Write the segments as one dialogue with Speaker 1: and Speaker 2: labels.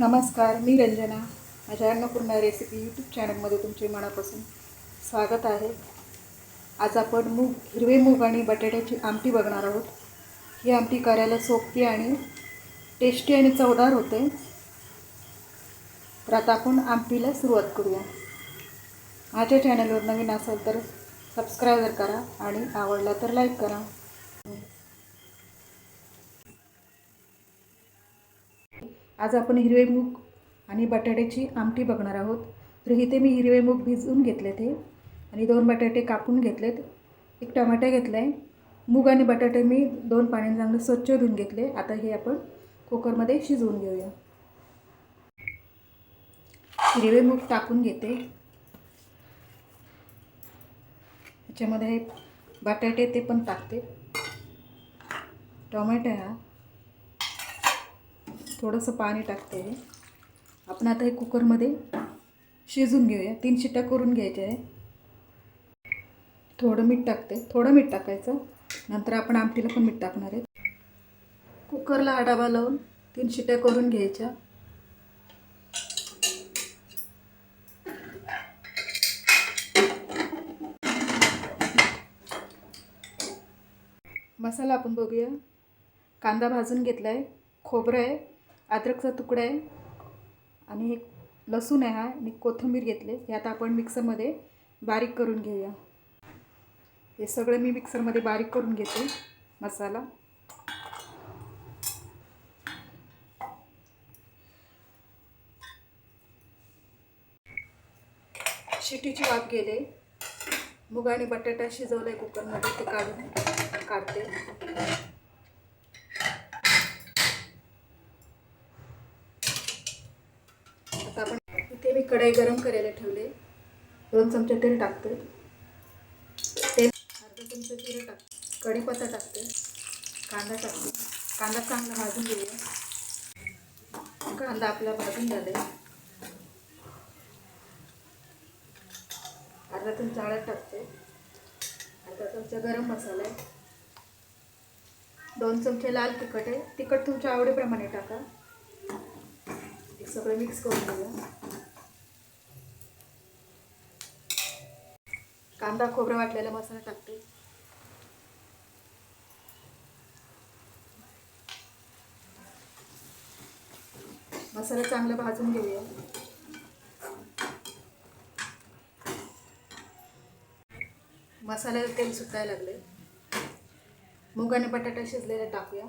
Speaker 1: नमस्कार मी रंजना. माझ्या Annapurna recipe YouTube चॅनलमध्ये तुमचे मनापासून स्वागत आहे. आज आपण मूग हिरवे मूग आणि बटाट्याची आमटी बघणार आहोत. ही आमटी करायला सोपी आणि टेस्टी आणि चवदार होते. तर आता आपण आमटीला सुरुवात करूया. माझ्या चॅनलवर नवीन असाल तर सबस्क्राईब करा आणि आवडला तर लाईक करा. आज आपण हिरवे मूग आणि बटाट्याची आमटी बघणार आहोत. तर इथे मी हिरवे मूग भिजवून घेतले ते आणि दोन बटाटे कापून घेतलेत. एक टमाटा घेतला आहे मूग आणि बटाटे मी दोन पाण्याने चांगले स्वच्छ धुवून घेतले. आता हे आपण कुकरमध्ये शिजवून घेऊया. हिरवे मूग टाकून घेते. ह्याच्यामध्ये हे बटाटे ते पण टाकते. टोमॅटो हा थोडंसं पाणी टाकते आहे आपण आता हे कुकरमध्ये शिजून घेऊया. तीन शिट्ट्या करून घ्यायच्या आहे थोडं मीठ टाकते. थोडं मीठ टाकायचं. नंतर आपण आमटीला पण मीठ टाकणार आहे. कुकरला हा लावून तीन शिट्या करून घ्यायच्या. मसाला आपण बघूया. कांदा भाजून घेतला आहे खोबरं आहे. अद्रकचा तुकडा आहे आणि एक लसूण आहे हा. आणि कोथिंबीर घेतले. हे आता आपण मिक्सरमध्ये बारीक करून घेऊया. हे सगळं मी मिक्सरमध्ये बारीक करून घेते मसाला. शिटीची वाफ गेले मुग आणि बटाटा शिजवलं आहे कुकरमध्ये ते काढून काढते आता आपण इथे मी कढई गरम करायला ठेवले. दोन चमचे तेल टाकते तेल अर्धा चमचा जिरं टाक कढीपत्ता टाकते कांदा टाकते कांदा चांगला भाजून घेऊया. कांदा आपला भाजून झाले अर्धा चमचा हळद टाकते अर्धा चमचा गरम मसाला आहे. दोन चमचे लाल तिखट आहे. तिखट तुमच्या आवडीप्रमाणे टाका. सगळं मिक्स करून घेऊया. कांदा खोबरं वाटलेला मसाला टाकते. मसाला चांगला भाजून घेऊया. मसाल्याला तेल सुटायला लागले मुगाने बटाटा शिजलेला टाकूया.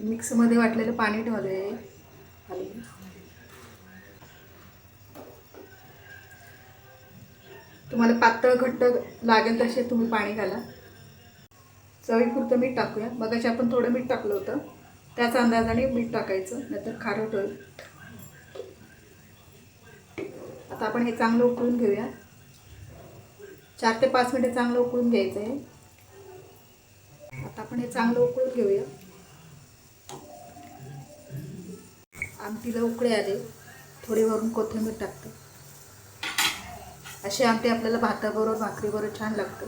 Speaker 1: मिक्समध्ये वाटलेलं पाणी ठेवलं आहे खाली तुम्हाला पातळ घट्ट लागेल तसे तुम्ही पाणी घाला. चवीपुरतं मीठ टाकूया मगाशी आपण थोडं मीठ टाकलं होतं. त्याच अंदाजाने मीठ टाकायचं नाहीतर खारट होईल आता आपण हे चांगलं उकळून घेऊया. चार ते पाच मिनटं चांगलं उकळून घ्यायचं आहे. आता आपण हे चांगलं उकळून घेऊया. आमटीला उकळे आले. थोडी वरून कोथिंबीर टाकते. अशी आमटी आपल्याला भाताबरोबर भाकरीबरोबर छान लागतं.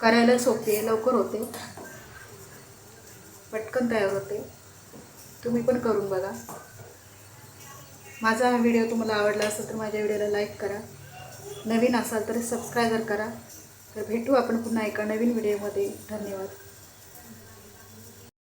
Speaker 1: करायला सोपी आहे लवकर होते. पटकन तयार होते. तुम्ही पण करून बघा. माझा हा व्हिडिओ तुम्हाला आवडला असेल तर माझ्या व्हिडिओला लाईक करा. नवीन असाल तर सबस्क्रायबर करा. तर भेटू आपण पुन्हा एका नवीन व्हिडिओमध्ये. धन्यवाद.